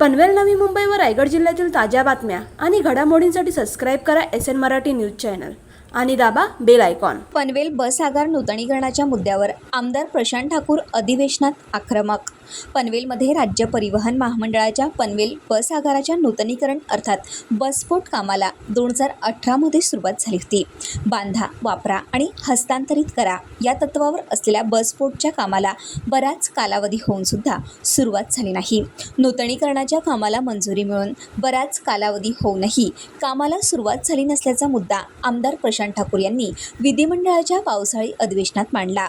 पनवेल नवी मुंबई व रायगड जिल्ह्यातील ताज्या बातम्या आणि घडामोडींसाठी सबस्क्राईब करा S N Marathi news channel. आणि दाबा बेल आयकॉन. पनवेल बस आगार नूतनीकरणाच्या मुद्द्यावर आमदार प्रशांत ठाकूर अधिवेशनात आक्रमक पनवेलमध्ये राज्य परिवहन महामंडळाच्या पनवेल बस आगाराच्या नूतनीकरण अर्थात बसपोर्ट कामाला दोन हजार अठरामध्ये सुरुवात झाली होती. बांधा वापरा आणि हस्तांतरित करा या तत्वावर असलेल्या बसपोर्टच्या कामाला बराच कालावधी होऊन सुद्धा सुरुवात झाली नाही. नूतनीकरणाच्या कामाला मंजुरी मिळून बराच कालावधी होऊनही कामाला सुरुवात झाली नसल्याचा मुद्दा आमदार प्रशांत ठाकूर यांनी विधिमंडळाच्या पावसाळी अधिवेशनात मांडला.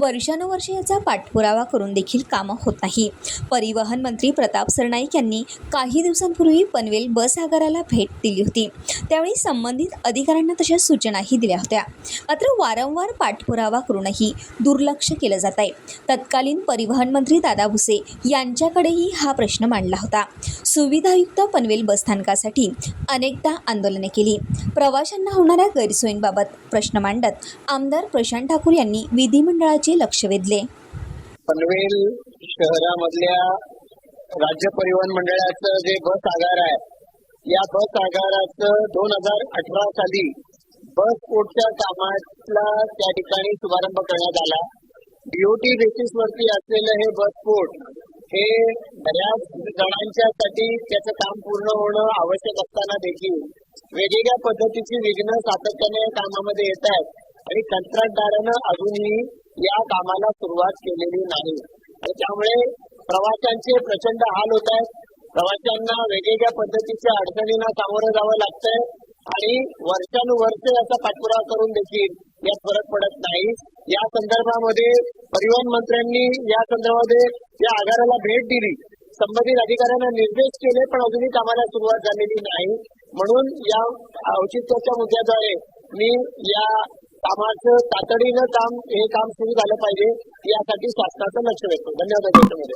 वर्षानुवर्षे याचा पाठपुरावा करून देखील कामं होत नाही. परिवहन मंत्री प्रताप सरनाईक यांनी काही दिवसांपूर्वी पनवेल बस आगाराला भेट दिली होती. त्यावेळी संबंधित अधिकाऱ्यांना तशा सूचनाही दिल्या होत्या. मात्र वारंवार पाठपुरावा करूनही दुर्लक्ष केलं जात आहे. तत्कालीन परिवहन मंत्री दादा भुसे यांच्याकडेही हा प्रश्न मांडला होता. सुविधायुक्त पनवेल बसस्थानकासाठी अनेकदा आंदोलने केली. प्रवाशांना होणाऱ्या गैरसोयींबाबत प्रश्न मांडत आमदार प्रशांत ठाकूर यांनी विधिमंडळाचे लक्ष वेधले. पनवेल शहरामधल्या राज्य परिवहन मंडळाचं जे बस आगार आहे या बस आगाराचं दोन हजार अठरा साली बस कोडच्या कामाला त्या ठिकाणी शुभारंभ करण्यात आला. डीओटी बेसिस वरती असलेलं हे बस कोड हे बऱ्याच जणांच्यासाठी त्याचं काम पूर्ण होणं आवश्यक असताना देखील वेगवेगळ्या पद्धतीची विघ्न सातत्याने कामामध्ये येत आहेत आणि कंत्राटदारानं अजूनही या कामाला सुरुवात केलेली नाही. आणि त्यामुळे प्रवाशांचे प्रचंड हाल होत आहेत. प्रवाशांना वेगवेगळ्या पद्धतीच्या अडचणींना सामोरं जावं लागतंय आणि वर्षानुवर्ष याचा पाठपुरावा करून देखील यात फरक पडत नाही. या संदर्भामध्ये परिवहन मंत्र्यांनी या संदर्भामध्ये या आगाराला भेट दिली. संबंधित अधिकाऱ्यांना निर्देश केले पण अजूनही कामाला सुरुवात झालेली नाही. म्हणून या औचित्याच्या मुद्द्याद्वारे मी या कामाचं तातडीनं काम हे काम सुरू झालं पाहिजे यासाठी शासनाचं लक्ष देतो धन्यवाद याच्यामध्ये